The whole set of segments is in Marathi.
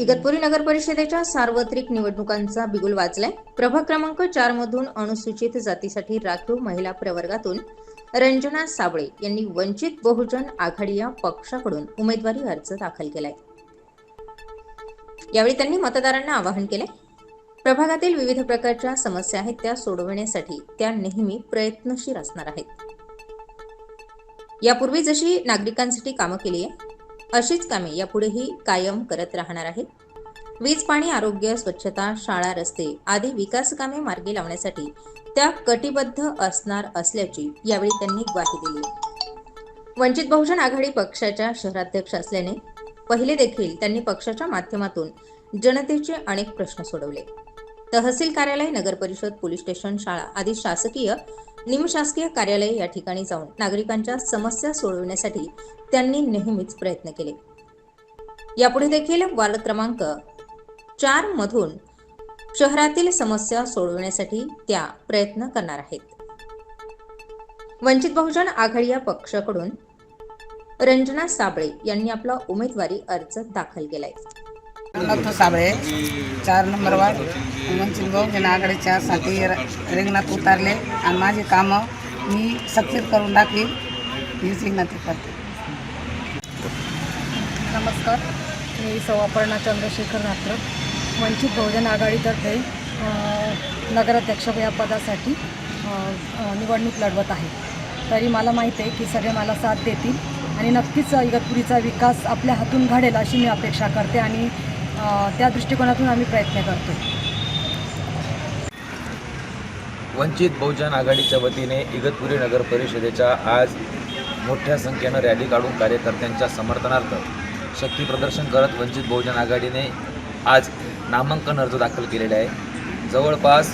इगतपुरी नगर परिषदेच्या सार्वत्रिक निवडणुकांचा बिगुल वाचलाय. प्रभाग क्रमांक चार मधून अनुसूचित जातीसाठी राखीव महिला प्रवर्गातून रंजना साबळे यांनी वंचित बहुजन आघाडी या पक्षाकडून उमेदवारी अर्ज दाखल केलाय. यावेळी त्यांनी मतदारांना आवाहन केले प्रभागातील विविध प्रकारच्या समस्या आहेत त्या सोडवण्यासाठी त्या नेहमी प्रयत्नशील असणार आहेत. यापूर्वी जशी नागरिकांसाठी कामं केली आहे अशीच कामे यापुढेही कायम करत राहणार आहेत. वीज पाणी आरोग्य स्वच्छता शाळा रस्ते आदी विकास कामे मार्गी लावण्यासाठी त्या कटिबद्ध असणार असल्याची यावेळी त्यांनी ग्वाही दिली. वंचित बहुजन आघाडी पक्षाच्या शहराध्यक्ष असल्याने पहिले देखील त्यांनी पक्षाच्या माध्यमातून जनतेचे अनेक प्रश्न सोडवले. तहसील कार्यालय नगर परिषद पोलीस स्टेशन शाळा आदी शासकीय निमशासकीय कार्यालय या ठिकाणी जाऊन नागरिकांच्या समस्या सोडविण्यासाठी त्यांनी नेहमीच प्रयत्न केले. यापुढे देखील वार्ड क्रमांक चार मधून शहरातील समस्या सोडवण्यासाठी त्या प्रयत्न करणार आहेत. वंचित बहुजन आघाडी या पक्षाकडून रंजना साबळे यांनी आपला उमेदवारी अर्ज दाखल केलाय. रंगनाथ साबळे चार नंबर वार्ड वंचित बहुजन चार र- रिंगणात उतारले. आणि माझी कामं मी सक्सेस करून टाकली. हीच विनंती करते नमस्कार. मी सौ अपर्णा चंद्रशेखर रात्र वंचित बहुजन आघाडीतर्फे नगराध्यक्ष या पदासाठी निवडणूक लढवत आहे. तरी मला माहीत आहे की सगळे मला साथ देतील आणि नक्कीच इगतपुरीचा विकास आपल्या हातून घडेल अशी मी अपेक्षा करते आणि त्या दृष्टिकोनातून आम्ही प्रयत्न करतो वंचित बहुजन आघाडीच्या वतीने इगतपुरी नगर परिषदेच्या आज मोठ्या संख्येनं रॅली काढून कार्यकर्त्यांच्या समर्थनार्थ शक्ती प्रदर्शन करत वंचित बहुजन आघाडीने आज नामांकन अर्ज दाखल केलेले आहे. जवळपास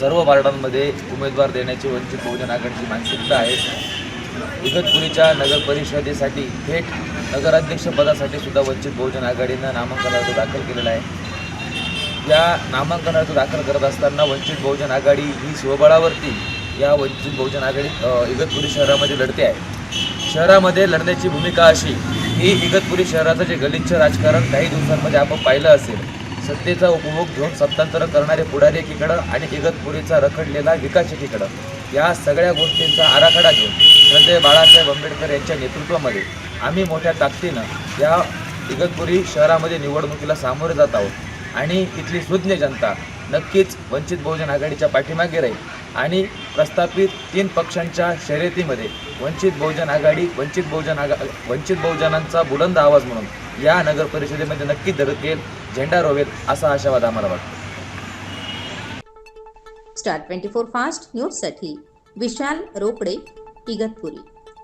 सर्व वार्डांमध्ये उमेदवार देण्याची वंचित बहुजन आघाडीची मानसिकता आहे. इगतपुरीच्या नगर परिषदेसाठी थेट नगराध्यक्षपदासाठी सुद्धा वंचित बहुजन आघाडीनं नामांकन अर्ज दाखल केलेला आहे. या नामांकन अर्ज दाखल करत असताना वंचित बहुजन आघाडी ही स्वबळावरती या वंचित बहुजन आघाडी इगतपुरी शहरामध्ये लढते आहे. शहरामध्ये लढण्याची भूमिका अशी ही इगतपुरी शहराचं जे गलिच्छ राजकारण काही दिवसांमध्ये आपण पाहिलं असेल सत्तेचा उपभोग घेऊन सत्तांतर करणारे पुढारी एकीकडं आणि इगतपुरीचा रखडलेला विकास एकीकडं. या सगळ्या गोष्टींचा आराखडा घेऊन श्रद्धेय बाळासाहेब आंबेडकर यांच्या नेतृत्वामध्ये आम्ही मोठ्या ताकदीनं या इगतपुरी शहरामध्ये निवडणुकीला सामोरे जात आहोत. आणि इथली सुज्ञ जनता नक्कीच वंचित बहुजन आघाडीच्या पाठीमागे राहील. आणि प्रस्थापित तीन पक्षांच्या शर्यतीमध्ये वंचित बहुजन आघाडी वंचित बहुजन आघा वंचित बहुजनांचा बुलंद आवाज म्हणून या नगर परिषदेमध्ये नक्की धडकेल झेंडा रोवेल असा आशावाद आम्हाला वाटतो. स्टार ट्वेंटी फोर फास्ट न्यूजसाठी विशाल रोकडे इगतपुरी.